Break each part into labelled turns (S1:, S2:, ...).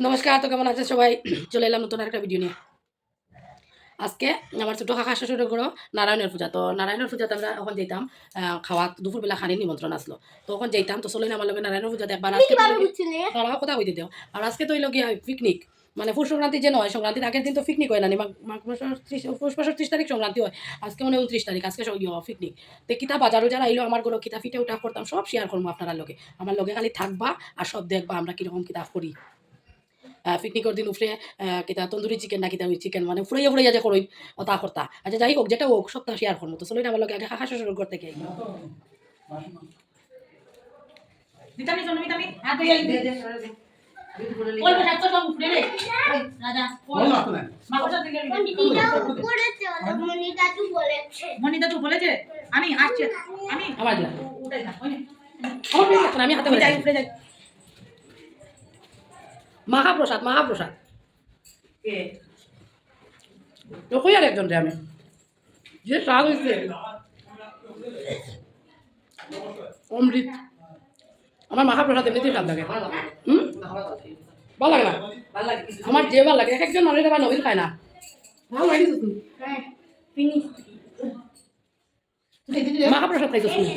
S1: নমস্কার তো কেমন আছে সবাই? চলে এলাম নতুন একটা ভিডিও নিয়ে। আজকে আমার ছোটো কাকা শ্বশুরের ঘরও নারায়ণের পূজা। তো নারায়ণের পূজাতে আমরা ওখানে যেতাম খাওয়া দুপুরবেলা খানির নিমন্ত্রণ আসলো। তো ওখানে যেতাম তো চলে আমার লগে নারায়ণের পূজা দেখবার আজকে কথা কইতে দেও। আর আজকে তো লগিয়া পিকনিক মানে ফুল সংক্রান্তি যে নয় সংক্রান্তির আগের দিন তো পিকনিক হয় না মাঘ মাসের ত্রিশ পুষ মাসের ত্রিশ তারিখ সংক্রান্তি হয়। আজকে মানে উনত্রিশ তারিখ আজকে পিকনিক তো কিতা বাজারও যারা আইলো আমার ঘরে কিতা ফিটে উঠা করতাম সব শেয়ার করব আপনারা লোকে আমার লোকে খালি থাকবা আর সব দেখবা আমরা কীরকম কিতাব করি। পিকনিকের দিন উফরে কিতা তন্দুরি চিকেন না কিতা চিকেন মানে ফুরাইয়া ফুরাইয়া যে করই অতা করতা আচ্ছা যাই হোক যেটা হোক সপ্তাহ শেয়ার করব তো চলো আমার লগে আগে কাকা শ্বশুর ঘর থেকে
S2: ভিটামিন শোনো ভিটামিন। হাত ধুয়ে আইবি ওই বসে তো সব উপরে রে। রাজা মাকড়সা দিকে মনিতা তুই বলেছে। আমি আসছি। আমি না। ওই
S1: আমি হাতে
S2: যাই উপরে যাই।
S1: মহাপ্রসাদ মহাপ্রসাদ। কই আর একজন রে আমি। যে স্বাদ হয়েছে অমৃত। আমার মহাপ্রসাদ এমনিতেই স্বাদ লাগে। হুম? ভালো লাগে না? আমার যে ভালো লাগে এক একজন মানুষ আবার নবীন খায় না। ভালো লাগে তো তুমি। মহাপ্রসাদ খাইছো তুমি।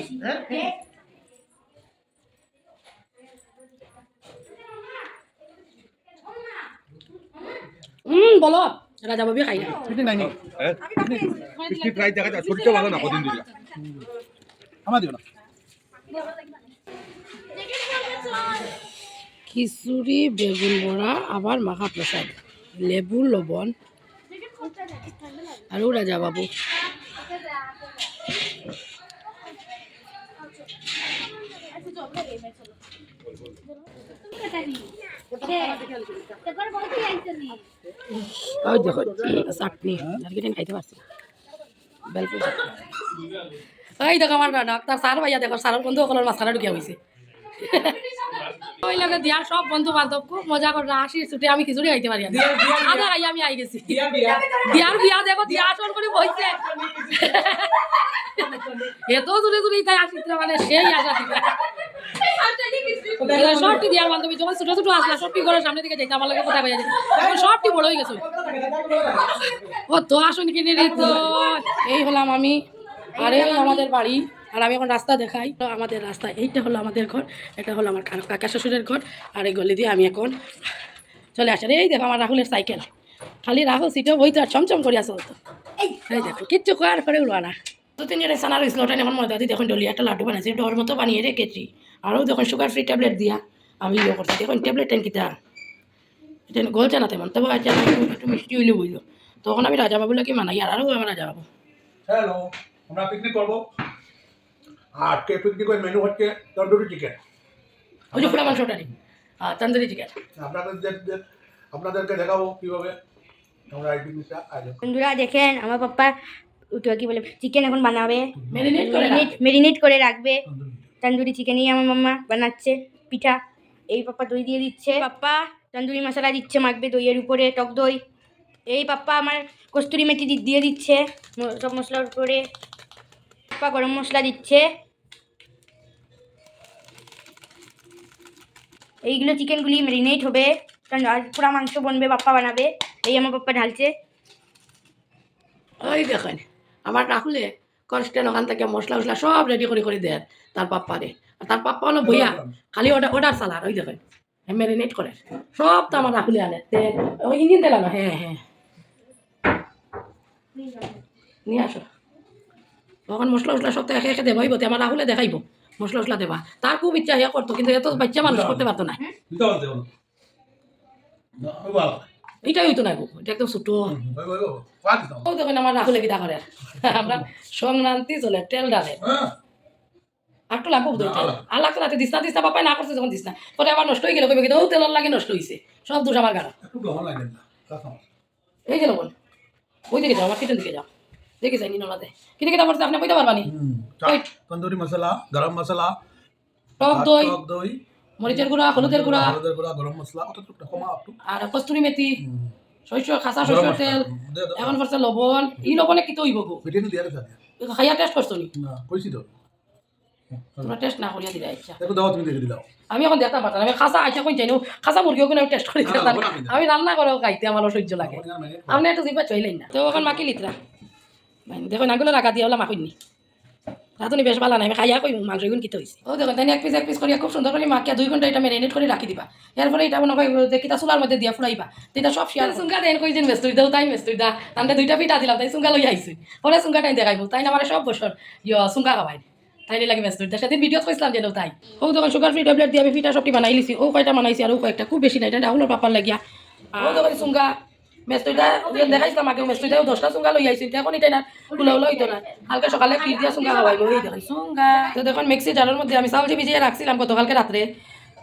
S1: হুম বলো। রাজা বাবি খাই না?
S3: রাইড দেখা যায় শরীরটা ভালো না কদিন দিলে। আমার দিও না।
S1: খিচুড়ি বেগুন বড়া আবার মহাপ্রসাদ লেবু লবণ। আৰু ৰাজা বাবু। ওই দেখো চাটনি। খাইতে পারছি দেখো আমার ডাক্তার স্যার ভাইয়া দেখো স্যারের বন্ধু মাঝখানে ঢুকিয়া হয়েছে ওই লাগে দিয়ার সব বন্ধু বান্ধব খুব মজা করে হাসি ছুটে আমি খিচুড়ি খাইতে পারি আধা খাই আমি আই গেছি। দিয়ার বিয়া দেখো দিয়া আসর করে বইছে। এত দূরে দূরে তাই আসিতে মানে সেই আশা দিবে সবটি দিয়ার বান্ধবী যখন ছোট ছোট আসলা সবটি ঘরের সামনে দিকে যাইতে? আমার লাগে কথা কইয়া যেত এখন সবটি বড় হয়ে গেছে। ও তো আসুন কিনে রে এই হলাম আমি, আর এই আমাদের বাড়ি। আর আমি এখন রাস্তা দেখাই। তো আমাদের রাস্তা, এইটা হলো আমাদের ঘর, এটা হলো আমার কাকা- শ্বশুরের ঘর, আর এই গলি দিয়ে আমি এখন চলে আসি আর এই দেখো আমার রাহুলের সাইকেল। খালি রাহুল সিটেও বইতে আর চমচম করিয়া চলতো এই দেখো, কিচ্ছু করার করে উড়া না। দু তিনি এটা সানার হয়েছিল ওটা এখন ময়দা দিয়ে দেখুন ডলি, একটা লাড্ডু বানাইছি, ডর মতো বানিয়ে রেখেছি আরও দেখুন সুগার ফ্রি ট্যাবলেট দিয়া আমি ইয়ে করছি। দেখুন ট্যাবলেট টেন কিতা? এটা গলছে না তেমন। তবে আজ আমি একটু- মিষ্টি হইলে বুঝলো। তখন আমি রাজা বাবুলাকে মানাই আর আরও আমার রাজা বাবু।
S3: হ্যালো আমরা পিকনিক করব। আজকে পিকনিকের মেনু হচ্ছে তন্দুরি চিকেন
S1: ওই যে পুরা মাংসটারি আর তন্দুরি চিকেন
S3: আপনাদের যে- আপনাদেরকে দেখাবো কীভাবে আমরা এই পিকনিকটা আয়োজন
S4: বন্ধুরা দেখেন আমার পাপ্পা ওটা কি বলে চিকেন এখন বানাবে।
S1: ম্যারিনেট করে
S4: মেরিনেট মেরিনেট করে রাখবে।
S3: তন্দুরি
S4: চিকেনই আমার মাম্মা বানাচ্ছে, পিঠা। এই পাপ্পা দই দিয়ে দিচ্ছে। পাপ্পা, তন্দুরি মশলা দিচ্ছে মাখবে দইয়ের উপরে, টক দই। এই পাপ্পা আমার কস্তুরি মেথি দিয়ে দিচ্ছে সব মশলার উপরে। পাপ্পা গরম মশলা দিচ্ছে। এইগুলো চিকেনগুলি ম্যারিনেট হবে। আজ পুরা মাংস বনবে, পাপ্পা বানাবে। এই আমার পাপ্পা ঢালছে।
S1: ওই দেখেন, আমার রাহুলে কনস্ট্যান্ট ওখান থেকে মশলা মশলা সব রেডি করে করে দেয় তার পাপ্পারে। আর তার পাপ্পা হলো বইয়া খালি ওটা ওটার সালার ওই দেখেন ম্যারিনেট করে। সব তো আমার রাহুলে আনে ওই ইঞ্জিন তেল আনো হ্যাঁ হ্যাঁ। নিয়ে আসো। তখন মশলা মশলা সব তো একে একে দেবাইব তে আমার রাহুলে দেখাইব মশলা মশলা দেবা। তার খুব ইচ্ছা ইয়া করতো কিন্তু এত বাচ্চা মানুষ করতে পারতো না।
S3: বলো।
S1: এটাই হইতো না গো এটা একদম ছোটো। তখন আমার রাহুলে কিটা করে। আমরা সংক্রান্তি চলে তেল ডালে
S3: হ্যাঁ,
S1: লাগবো বোধহয় তেল। আর লাগতো না দিস না দিস না বাপাই না করছে যখন দিস না। পরে আবার নষ্ট হয়ে গেল কবে কিন্তু ও তেলের লাগে নষ্ট হয়েছে সব দোষ আমার গাড়া।
S3: লাগবে।
S1: এই গেল বোন ওই দিকে যাও আমার কিচেন দিকে যাও। দেখে যাই নিনলাতে কিনে কিটা পড়ছে আপনি বইতে পারবানি
S3: তন্দুরি মশলা গরম মশলা
S1: টক দই।
S3: টক দই।
S1: মরিচের গুঁড়া হলুদের গুঁড়া।
S3: হলুদের গুঁড়া গরম মশলা অত একটু কমা একটু।
S1: আর কস্তুরি মেথি শস্য খাসা
S3: গরম
S1: তেল এখন পড়ছে লবণ ই লবণে কি তো হইব গো?
S3: পিটিয়ে দিয়ে হবে।
S1: খাইয়া টেস্ট করছ নি?
S3: না কইছি তো।
S1: তোমরা টেস্ট না করিয়া দিলে আচ্ছা।
S3: দেখো দাও তুমি দেখে দিলাও।
S1: আমি এখন দেখতে পারতাম আমি খাসা আইসা কই চাইনি খাসা মুরগিও আমি টেস্ট করি
S3: হ্যাঁ,
S1: দেখতাম। আমি রান্না করেও খাইতে আমার অসহ্য লাগে।
S3: আপনি
S1: একটু জিবা চইলেন না। তো এখন মাকি লিতরা দেখুন আগুলো রাখা দিয়া ওলা মাখুননি। রাঁধুনি বেশ ভালো নাই আমি খাইয়া কই মাংস এগুন কিতে হয়েছে ও দেখুন তাই এক পিস এক পিস করিয়া খুব সুন্দর করে মাখিয়া দুই ঘণ্টা এটা ম্যারিনেট করে রাখি দিবা। এরপরে এটা মনে হয় কিতা চুলার মধ্যে দিয়া ফুরাইবা। তেটা সব শিয়ার সুঙ্গা দেন কই যেন ব্যস্ত দাও তাই ব্যস্ত দা। তান্তে দুইটা পিঠা দিলাম তাই সুঙ্গা লই আইছি। পরে সুঙ্গা টাইম দেখাইব তাই না আমার সব বছর ইয় সুঙ্গা খাবাই তাই লাগে ব্যস্ত দা। সেদিন ভিডিওত কইছিলাম যে তাই। ও তখন সুগার ফ্রি ট্যাবলেট দিয়ে আমি পিঠা সবটি বানাই লিছি ও কয়টা বানাইছি আর ও কয়েকটা খুব বেশি নাই এটা রাহুলের পাপার লাগিয়া। ও তখন সুঙ্গা মেস্তুইটা দেখাইছিলাম আগে মেস্তুইটাও দশটা চুঙ্গা লই আইছি এখন এটা না কুলাও লইতো না হালকা সকালে ক্ষীর দিয়া চুঙ্গা খাওয়াইব এই দেখেন চুঙ্গা তো দেখুন মিক্সি জারের মধ্যে আমি চাউল ভিজিয়ে রাখছিলাম গতকালকে রাত্রে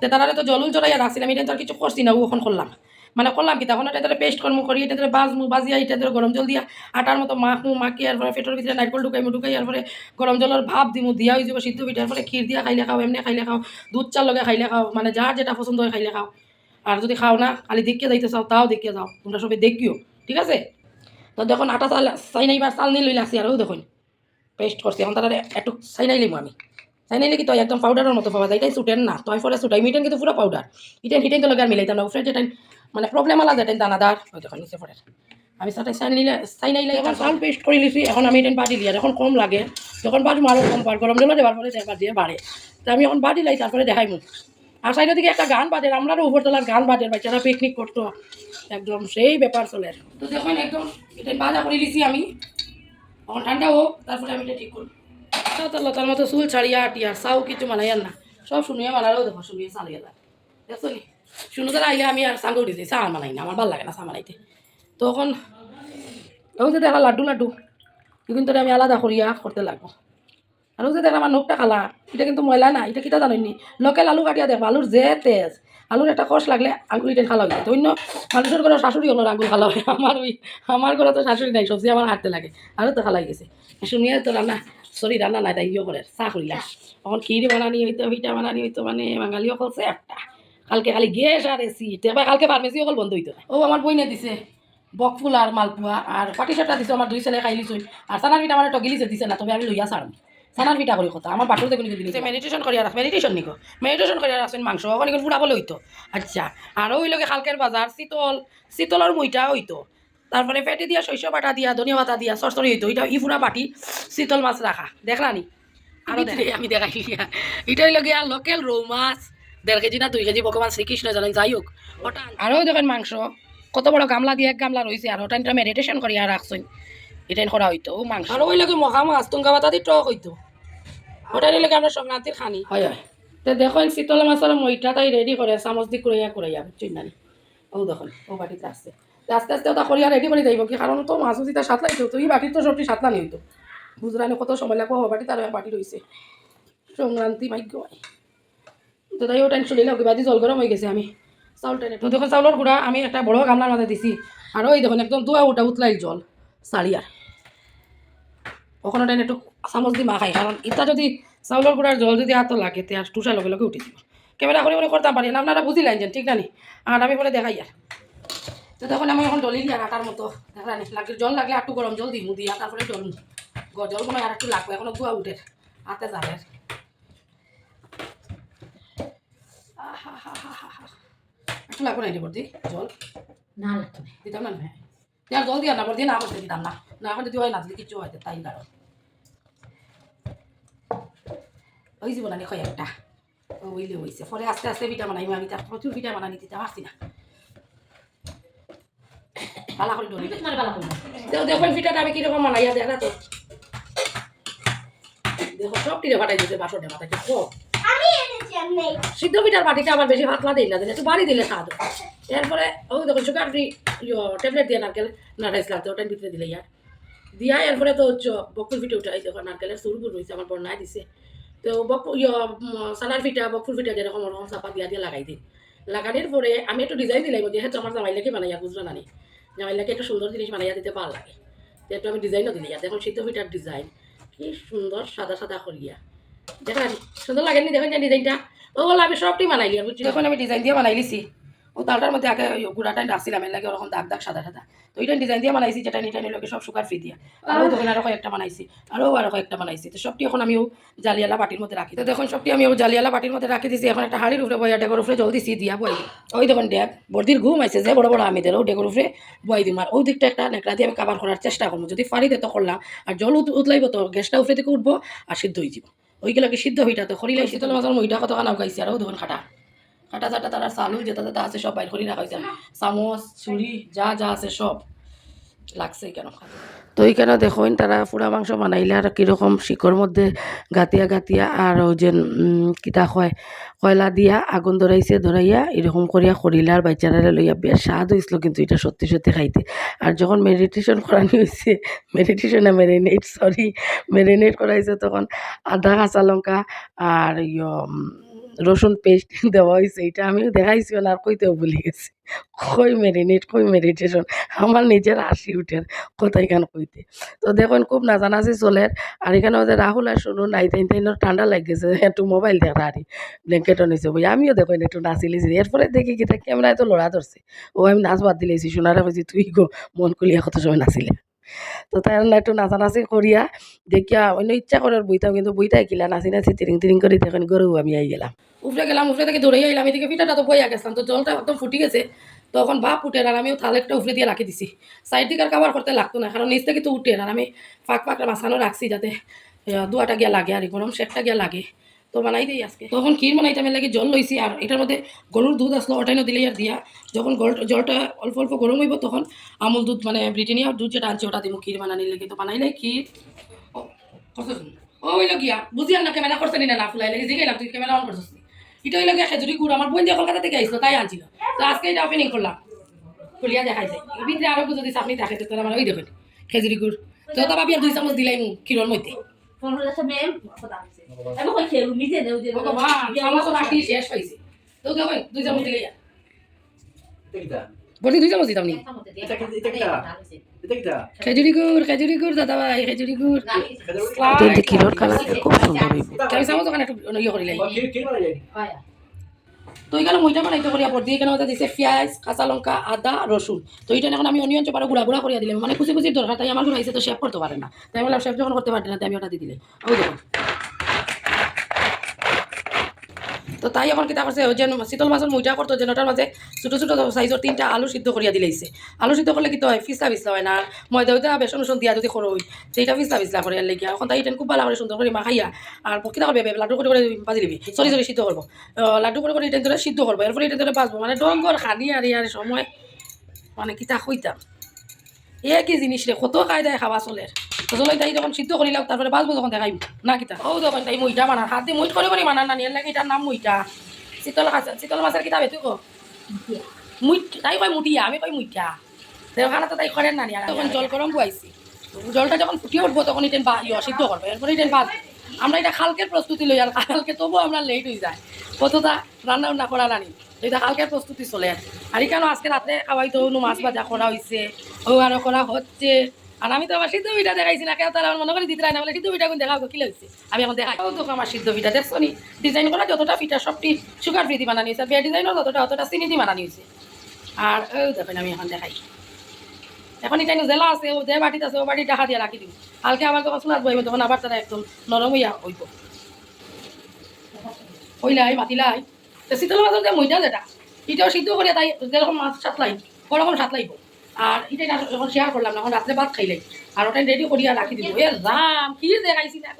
S1: তো তারা তো জলুল চড়াইয়া রাখছিলাম এটা তো আর কিছু করছি না ও এখন করলাম মানে করলাম কি তখন এটা পেস্ট করমু করি এটা বাজমু বাজিয়া এটা ধরে গরম জল দিয়া আটার মতো মাখমু মাখি আর পরে পেটের ভিতরে নারকল ঢুকাইমু ঢুকাই আর পরে গরম জলের ভাব দিমু দিয়া হয়ে যাব সিদ্ধ পিঠার পরে ক্ষীর দিয়া খাইলে খাও এমনি খাইলে খাও দুধ চাল লগে খাইলে খাও মানে যার যেটা পছন্দ হয় খাইলে খাও আর যদি খাও না, খালি দেখিয়ে যাইতে চাও, তাও দেখিয়ে যাও। তোমরা সবাই দেখিও, ঠিক আছে? তো দেখুন, আটা চাল চাই নাইবার চাল নিয়ে লই লাগছি আরও দেখুন পেস্ট করছি। এখন তারা একটু চাই নাই আমি। চাই নাইলে কি তই একদম পাউডারের মতো পাওয়া যায়, এটাই সুটেন না। তই ফলে সুটাই মিটেন কিন্তু পুরো পাউডার ইটেন হিটেন তো লগে আর মিলাইতাম যেটাই মানে প্রবলেম আলাদা যেটাই দানাদার। ওই দেখুন, নিচে পড়ে। আমি সাথে চাই নিলে চাই নাইলে এখন চাল পেস্ট করে লিছি এখন আমি এটা বাড়ি আর এখন কম লাগে। যখন বাড়ি আরও কম পার গরম জলে দেওয়ার পরে একবার দিয়ে বাড়ে। তো আমি এখন বাড়ি লাই, তারপরে দেখাইমু আর সাইডের দিকে একটা গান বাজে আমরাও উপরতলার গান বাজে, বাচ্চারা পিকনিক করতো। একদম সেই ব্যাপার চলে। তো দেখুন একদম, এটা বাজা করে দিছি আমি। এখন ঠান্ডা হোক, তারপরে আমি এটা ঠিক করব। তো লতার মতো চুল ছাড়িয়া টিয়া সাউ কিছু মানাইয়ার না। সব শুনিয়ে মানারও দেখো শুনিয়ে চালিয়ে যায় দেখছ নি? শুনো তারা আইলে আমি আর চাঙ্গ উঠেছি চা মানাই না, আমার ভালো লাগে না চা মানাইতে তখন ওই যে দেখা লাড্ডু লাড্ডু। কিন্তু আমি আলাদা করিয়া করতে লাগবো। ওই যে দেখা আমার নোকটা খালা এটা কিন্তু ময়লা না এটা কিটা জানেননি লোকেল আলু কাটিয়া দেখো আলুর যে তেজ। আলুর একটা কষ লাগলে আঙুল এটা খালা হয়ে অন্য মানুষের ঘরে শাশুড়ি হলো আঙুল খালা হয়। আমার ওই আমার ঘরে তো শাশুড়ি নাই সবজি আমার হাঁটতে লাগে। আরও তো খালা গেছে। শুনিয়ে তো রান্না সরি রান্না নাই, তাই ইয়ে করে চাহ করিলাম এখন ক্ষীর বানানি হইতো পিঠা বানানি হইতো মানে বাঙালি অকলছে একটা কালকে খালি গ্যাস আর এসি এবার কালকে ফার্মেসি অকল বন্ধ হইতো। ও আমার বইনে দিছে। বকফুল আর মালপোয়া আর পাটি চাটা দিছে আমার দুই ছেলে খাই লিছই আর সানার পিঠা আমার টগিলিছে দিছে না, তবে আমি লইয়া সারম সানার পিঠা করি কথা আমার বাটুর দেখুন কিন্তু মেডিটেশন করিয়া রাখ মেডিটেশন নিকো। মেডিটেশন করিয়া রাখছেন মাংস ওখানে কিন্তু ফুড়াবলে হইতো আচ্ছা আর ওই লগে কালকের বাজার শীতল শীতলের মুইটা হইতো। তারপরে পেটে দিয়া শস্য বাটা দিয়া ধনিয়া বাটা দিয়া সরসরি হইতো। এটা ইফুরা বাটি শীতল মাছ রাখা দেখলা নি? আরও দেখে আমি দেখাই এটাই লগে আর লোকেল রৌ মাছ দেড় কেজি না দুই কেজি ভগবান শ্রীকৃষ্ণ জানেন যাই হোক ওটা আরও দেখেন মাংস কত বড় গামলা দিয়ে এক গামলা রয়েছে আর ওটা এটা মেডিটেশন করিয়া রাখছেন এটাই করা হইতো ও মাংস। আর ওই লগে মহা মাছ তুঙ্গা বাতা দিয়ে টক হইতো। ওটা লগে আমরা সংক্রান্তির খানি। হয় হয়। তো দেখুন শীতল মাছের মইটা তাই রেডি করে চামচ দি কুড়াইয়া কুড়াইয়া বুঝছেন না ও দেখুন ও বাটিতে আসছে আস্তে আস্তে ওটা করিয়া রেডি করে যাইব কি কারণ তো মাছ যেটা সাতলাইতো তো এই বাটির তো সবটি সাতলা নিত বুঝলানি কত সময় লাগবো ও বাটি তার বাটি রয়েছে সংক্রান্তি ভাগ্য তো তাই ওটা চলে এলাম বাদি জল গরম হয়ে গেছে আমি। চাউলটা তো দেখুন চাউলের গুঁড়া আমি একটা বড় গামলার মাঝে দিছি। আর ওই দেখুন একদম দুয়া উঠা উতলাই জল সারিয়ার ওখানে ওটা একটু চামচ দি মাখাই কারণ ইটা যদি চাউলের গুঁড়ার জল যদি হাত লাগে তে আর টুসা লগে লগে উঠে দিব ক্যামেরা করে করে করতাম পারি না আপনারা বুঝিলেন যে ঠিক না নি? আর আমি পরে দেখাই আর তো তখন আমি এখন ডলি দিয়ে আটার মতো দেখা নি লাগে জল লাগলে একটু গরম জল দিমু দিয়া তারপরে জল জল কোনো আর একটু লাগবে এখনও দুয়া উঠে হাতে যাবে একটু লাগবে না এটা জল।
S2: না লাগতো না
S1: দিতাম না হ্যাঁ আর জল দিয়া না বর্দি না করতে দিতাম না না এখন যদি হয় না দিলে কিছু হয় তাই কারণ ওই জীবন আনি হয় একটা ওইলে হয়েছে ফলে আস্তে আস্তে পিঠা বানাইবো আমি তার প্রচুর পিঠা বানানি দিতে পারছি না পালা করে ডলি
S2: ভালো
S1: দেখো দেখুন পিঠাটা আমি কীরকম বানাইয়া দেখা তো দেখো সব টিরে ফাটাই দিতে বাসনে মাথায় সব সিদ্ধ পিঠার বাটিটা আমার বেশি পাতলা দিই না দিলে একটু বাড়ি দিলে স্বাদ হয়। এরপরে ওই দেখুন সুগার ফ্রি ট্যাবলেট দিয়ে নারকেল নাড়াইছিলাম তো ওটার ভিতরে দিলে ইয়ার। দিয়া এরপরে তো হচ্ছে, বকুল পিঠে উঠাই দেখো নারকেলের সুরগুর রয়েছে, আমার বন্যায় দিছে। তো বক ইয়ে সানার পিঠা, বকুল পিঠা যেরকম ওরকম চাপা দিয়া দিয়ে লাগাই দিই। লাগানোর পরে আমি একটু ডিজাইন দিলাম, যেহেতু আমার জামাইলাকে বানাইয়া বুঝলো না নি। জামাইলাকে একটা সুন্দর জিনিস বানাইয়া দিতে ভালো লাগে। তো একটু আমি ডিজাইনও দিলে দেখুন সিদ্ধ পিঠার ডিজাইন কি সুন্দর সাদা সাদা করিয়া দেখেন, সুন্দর লাগেনি দেখেন ডিজাইনটা ও বলে আমি সবটি বানাইলি বুঝছি যখন আমি ডিজাইন দিয়ে বানাই ও তালটার মধ্যে আগে গুঁড়াটাই রাখছিলাম এর লাগে ওরকম দাগ দাগ, সাদা সাদা। তো ওইটা ডিজাইন দিয়ে বানাইছি যেটা নিটা নিলোকে সব সুগার ফ্রি দিয়া। আরও তখন আরও কয়েকটা বানাইছি আরও আরও কয়েকটা বানাইছি তো সবটি এখন আমিও জালিয়ালা বাটির মধ্যে রাখি। তো দেখুন, সবটি আমি ও জালিয়ালা বাটির মধ্যে রাখি দিছি। এখন একটা হাড়ির উপরে বইয়া ডেকোর উপরে জল দিছি, দিয়া বই ওই দেখুন ডেক বর্দির ঘুম আইছে যে বড় বড় আমিদের, ও ডেকোর উপরে বই দিম। আর ওই দিকটা একটা নেকড়া দিয়ে আমি কাবার করার চেষ্টা করব। যদি পারি তো করলাম। আর জল উত- উতলাইব তো, গ্যাসটা উপরে থেকে উঠবো, আর সিদ্ধ হয়ে যাব। ওইগুলোকে সিদ্ধ হইটা তো খরিলাই শীতল মাছের মইটা কত কানা গাইছে আর ও দেখুন খাটা। কাটা চাটা তারা চালু যেটা যেটা আছে সব বাইর করে রাখা হয়েছে চামচ, ছুরি, যা যা আছে সব লাগছে কেন? তো এইখানে দেখুন, তারা পুরা মাংস বানাইলে আর কীরকম শিকর মধ্যে গাতিয়া গাতিয়া আর ও যে কিতা হয় কয়লা দিয়া, আগুন ধরাইছে ধরাইয়া এরকম করিয়া করিলা আর বাচ্চারা লইয়া বেশ স্বাদ হয়েছিল কিন্তু এটা সত্যি সত্যি খাইতে আর যখন মেডিটেশন করানি হয়েছে মেডিটেশনে মেরিনেট সরি মেরিনেট করাইছে তখন আদা, কাঁচা লঙ্কা আর ইয় রসুন পেস্ট দেওয়া হয়েছে এটা আমিও দেখাইছি আর কইতেও ভুলে গেছি। কই মেরিনেট কই মেডিটেশন আমার নিজের হাসি উঠের কোথায় কেন কইতে। তো দেখুন, খুব নাচানাচি চলে আর। এখানে ওদের রাহুল আর শুনু নাই, তাই তাই ঠান্ডা লাগেছে, একটু মোবাইল দেখা আর ব্ল্যাঙ্কেটও নিছে বই আমিও দেখুন, একটু নাচিলিছি এরপরে দেখি কি ক্যামেরায় তো লড়া ধরছে। ও আমি নাচ বাদ দিলেছি শোনারা কইছি, তুই গো, মন খুলিয়া কত সময় নাচিলে? তো তাই একটু নাচানাচি করিয়া দেখিয়া অন্য ইচ্ছা করে বইতাম কিন্তু বইতাই কিলা নাচি নাচি তিরিং তিরিং করে দেখেন গরু আমি আই গেলাম। উপরে গেলাম উপরে থেকে দৌড়ে আইলাম এদিকে পিঠাটা তো বইয়া গেছিলাম তো জলটা একদম ফুটি গেছে। তখন ভাব উঠে আর আমিও থালে একটা উপরে দিয়ে রাখি দিছি। সাইড দিকে আর কাবার করতে লাগতো না কারণ নিচ থেকে তো উঠে আর আমি ফাঁক ফাঁক মাঝখানেও রাখছি যাতে দুয়াটা গিয়া লাগে আর গরম শেকটা গিয়া লাগে। তো বানাই দিই আজকে। তখন ক্ষীর বানাইতে আমি লাগে জল লইছি আর এটার মধ্যে গরুর দুধ আসলো ওটাইনো দিলে আর দিয়া। যখন জলটা অল্প অল্প গরম হইব তখন আমুল দুধ মানে ব্রিটানিয়ার দুধ যেটা আনছে ওটা দিব ক্ষীর বানানি লাগে। তো বানাইলে ক্ষীর। ও, হইল গিয়া বুঝি আর না ক্যামেরা করছে নি না ফুলাই লাগে জিগাইলাম তুই ক্যামেরা অন করছিস? এটা হইল গিয়া খেজুরি গুড় আমার বোন যে কলকাতা থেকে আইসলো তাই আনছিল। তো আজকে এটা ওপেনিং করলাম। খুলিয়া দেখাই যায় ভিতরে আরও যদি চাপনি থাকে তো আমার ওই দেখুন খেজুরি গুড়। তো ভাবি আর দুই চামচ দিলাই ক্ষীরের মধ্যে। ভগবান চামচ রাখি শেষ হয়েছে। তো দেখুন দুই চামচ দিলাই বলি দুই চামচ দিতাম নি। খেজুরি গুড় খেজুরি গুড় দাদা ভাই খেজুরি গুড়। দেখতে ক্ষীরের কালার খুব সুন্দর হইব। চামচ ওখানে একটু ইয়ে করিলাই তো এখানে মইটা বানাইতে করিয়া পর দিয়ে এখানে ওটা দিছে পেঁয়াজ, কাঁচা লঙ্কা, আদা, রসুন। তো এটা এখন আমি অনিয়ন চপারও গুড়া গুড়া করিয়া দিলাম মানে কুচি কুচির দরকার তাই আমার গুঁড়াইছে তো শেফ করতে পারে না তাই বললাম শেফ যখন করতে পারে না, তাই আমি ওটা দিয়ে দিলে। ওই দেখুন। তো তাই এখন কিতা করছে যে শীতল মাছের মইটা করতো যেন ওটার মাঝে ছোটো ছোটো সাইজের তিনটা আলু সিদ্ধ করিয়া দিলেইছে আলু সিদ্ধ করলে কি তো হয় ফিসলা ফিসলা হয় না? আর ময়দা হইতে বেসন উসন দিয়া যদি করো সেইটা ফিসলা ফিসলা করে লেগে। এখন তাই ইটেন খুব ভালো করে সুন্দর করে মাখাইয়া আর কিতা করবে লাড্ডু করে করে বাজি দিবি। সরি সরি সিদ্ধ করব লাড্ডু করে করে ইটেন ধরে সিদ্ধ করব এরপরে ইটেন ধরে বাঁচবো। মানে ডঙ্গর খানি আর ইয়ার সময়। মানে কিতা কইতাম এ কি জিনিস রে কত কায়দায় খাওয়া চলে তো চলে তাই যখন সিদ্ধ করিলাম, তারপরে বাঁচবো তখন দেখাইব। না, কিতা? ও তখন তাই মইটা বানান হাত দিয়ে মইট করে করে বানান না নিয়ে লাগে এটার নাম মইটা। শীতল মাছ শীতল মাছের কিতাব তুই কো মুইট, তাই কয় মুটিয়া আমি কই মুইটা। তো ওখানে তো তাই করেন না নিয়া তখন জল গরম বয়াইছি জলটা যখন ফুটিয়ে উঠবো, তখন ইটেন বা সিদ্ধ করব এরপরে ইটেন বাদ। আমরা এটা খালকের প্রস্তুতি লই আর কালকে তবুও আমরা লেট হয়ে যায়। কতটা রান্না বান্না করা রানি এটা কালকের প্রস্তুতি চলে। আর আর কেন আজকে রাতে খাওয়াই তো মাছ ভাজা করা হয়েছে ও আরও করা হচ্ছে। আর আমি তো আমার সিদ্ধ পিঠা দেখাইছি না, কেউ তারা আমার মনে করি দিতে না, বলে সিদ্ধ পিঠা কোন দেখাবো কি লাগছে? আমি এখন দেখাই। তো আমার সিদ্ধ পিঠা দেখছ নি? ডিজাইন করা যতটা পিঠা সবটি সুগার ফ্রি বানানি হয়েছে বিয়া ডিজাইনও ততটা, অতটা চিনি দিয়ে বানানি হয়েছে। আর ও দেখেন আমি এখন দেখাই। এখন এটা জেলা আছে, ও যে বাটিতে আছে, ও বাটি টাকা দিয়ে রাখি দিই কালকে আবার যখন শোনাত বইব, তখন আবার তারা একদম নরম হইয়া হইব। হইলাই মাতিলাই তো শীতল মাছের যে মইটা যেটা, এটাও সিদ্ধ করে তাই যেরকম মাছ সাতলাই ওরকম সাতলাইব আর এটা না যখন শেয়ার করলাম না এখন রাত্রে ভাত খাইলাই আর ওটাই রেডি করিয়া রাখি দিব এ রাম কি দেখাইছি না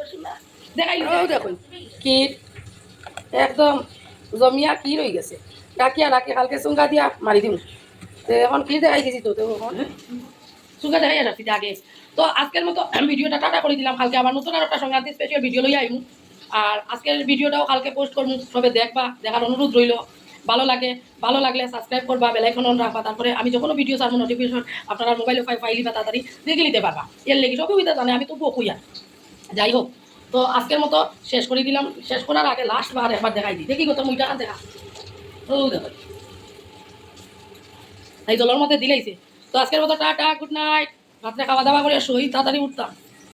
S1: দেখাই দেখুন ক্ষীর একদম জমিয়া ক্ষীর হয়ে গেছে। রাখিয়া রাখি কালকে চুঙ্গা দিয়া মারি দিম। তো এখন ক্ষীর দেখাই দিছি তো চুঙ্গা দেখাই রাখছি আগে। তো আজকের মতো ভিডিওটা টাটা করে দিলাম। কালকে আবার নতুন আর একটা সঙ্গে স্পেশাল ভিডিও লই আইমু। আর আজকের ভিডিওটাও কালকে পোস্ট করব সবে দেখবা দেখার অনুরোধ রইল। ভালো লাগে, ভালো লাগলে সাবস্ক্রাইব করবা বেলাইকন অন রাখবা, তারপরে আমি যখনও ভিডিও ছাড়বো নোটিফিকেশন আপনারা মোবাইলে ফাই ফাইলি বা তাড়াতাড়ি দেখে নিতে পারবা। এর লেগে সুবিধা জানে, আমি তবুও খুইয়া যাই হোক, তো আজকের মতো শেষ করে দিলাম। শেষ করার আগে লাস্ট বার একবার দেখাই দিই দেখি কত মুইটা দেখা। এই জলের মধ্যে দিলেইছে তো আজকের মতো টাটা গুড নাইট রাত্রে খাওয়া দাওয়া করে শুই, তাড়াতাড়ি উঠতাম।